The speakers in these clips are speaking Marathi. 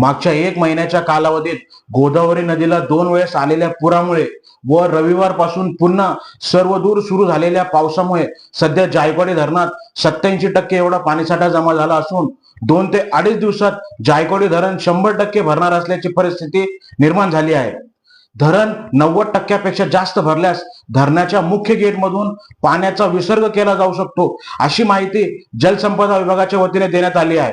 मागच्या एक महिन्याच्या कालावधीत गोदावरी नदीला दोन वेळेस आलेल्या पुरामुळे व रविवारपासून पुन्हा सर्वदूर सुरू झालेल्या पावसामुळे सध्या जायकवाडी धरणात सत्याऐंशी टक्के एवढा पाणीसाठा जमा झाला असून दोन ते अडीच दिवसात जायकवाडी धरण शंभर टक्के भरणार असल्याची परिस्थिती निर्माण झाली आहे. धरण नव्वद टक्क्यापेक्षा जास्त भरल्यास धरणाच्या मुख्य गेटमधून पाण्याचा विसर्ग केला जाऊ शकतो अशी माहिती जलसंपदा विभागाच्या वतीने देण्यात आली आहे.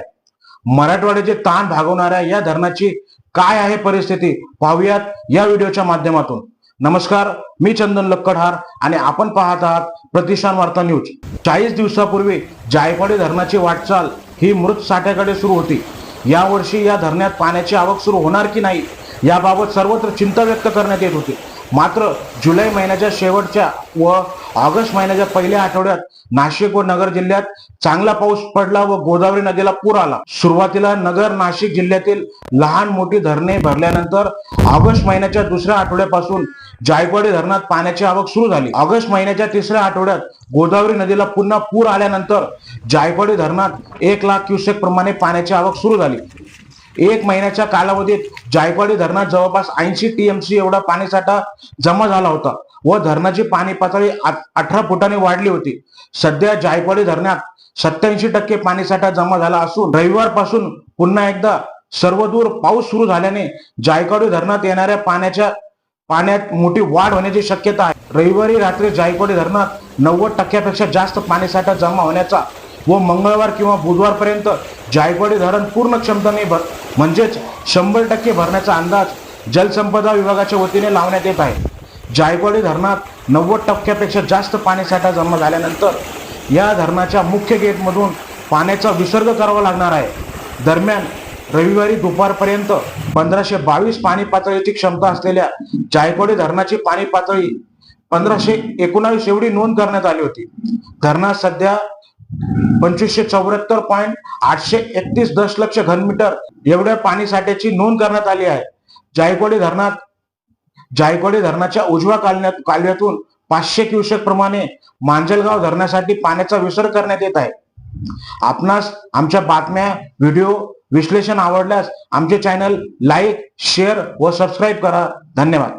मराठवाड्याचे ताण भागवणाऱ्या या धरणाची काय आहे परिस्थिती पाहूयात या व्हिडिओच्या माध्यमातून. नमस्कार मी चंदन लक्कडहार आणि आपण पाहत आहात प्रतिष्ठान वार्ता न्यूज. चाळीस दिवसापूर्वी जायकवाडी धरणाची वाटचाल ही मृत साठ्याकडे सुरू होती. यावर्षी या धरणात पाण्याची आवक सुरू होणार की नाही याबाबत सर्वत्र चिंता व्यक्त करण्यात येत होती. मात्र जुलै महिन्याच्या शेवटच्या व ऑगस्ट महिन्याच्या पहिल्या आठवड्यात नाशिक व नगर जिल्ह्यात चांगला पाऊस पडला व गोदावरी नदीला पूर आला. सुरुवातीला नगर नाशिक जिल्ह्यातील लहान मोठी धरणे भरल्यानंतर ऑगस्ट महिन्याच्या दुसऱ्या आठवड्यापासून जायकवाडी धरणात पाण्याची आवक सुरू झाली. ऑगस्ट महिन्याच्या तिसऱ्या आठवड्यात गोदावरी नदीला पुन्हा पूर आल्यानंतर जायकवाडी धरणात एक लाख क्युसेक प्रमाणे पाण्याची आवक सुरू झाली. एक महिन्याच्या कालावधीत जायकवाडी धरणात जवळपास ऐंशी टीएमसी एवढा पाणीसाठा जमा झाला होता व धरणाची पाणी पातळी अठरा फुटाने वाढली होती. सध्या जायकवाडी धरणात सत्याऐंशी टक्के पाणीसाठा जमा झाला असून रविवारपासून पुन्हा एकदा सर्वदूर पाऊस सुरू झाल्याने जायकवाडी धरणात येणाऱ्या पाण्याच्या पाण्यात मोठी वाढ होण्याची शक्यता आहे. रविवारी रात्री जायकवाडी धरणात नव्वद टक्क्यापेक्षा जास्त पाणीसाठा जमा होण्याचा व मंगळवार किंवा बुधवारपर्यंत जायकवाडी धरण पूर्ण क्षमतेने भर म्हणजेच शंभर टक्के भरण्याचा अंदाज जलसंपदा विभागाच्या वतीने लावण्यात येत आहे. जायकवाडी धरणात नव्वद टक्क्यापेक्षा जास्त पाणीसाठा जमा झाल्यानंतर या धरणाच्या मुख्य गेटमधून पाण्याचा विसर्ग करावा लागणार आहे. दरम्यान रविवारी दुपारपर्यंत पंधराशे बावीस पाणी पातळीची क्षमता असलेल्या जायकवाडी धरणाची पाणी पातळी पंधराशे एकोणावीस एवढी नोंद करण्यात आली होती. धरणात सध्या पंचवीसशे चौऱ्याहत्तर पॉईंट आठशे एकतीस दशलक्ष घनमीटर एवढ्या पाणी साठ्याची नोंद करण्यात आली आहे. जायकवाडी धरणात जायकवाडी धरणाच्या उजव्या कालव्यात कालव्यातून पाचशे क्युसेक प्रमाणे मांजलगाव धरणासाठी पाण्याचा विसर्ग करण्यात येत आहे. आपणास आमच्या बातम्या व्हिडिओ विश्लेषण आवडल्यास आमचे चॅनल लाईक शेअर व सबस्क्राईब करा. धन्यवाद.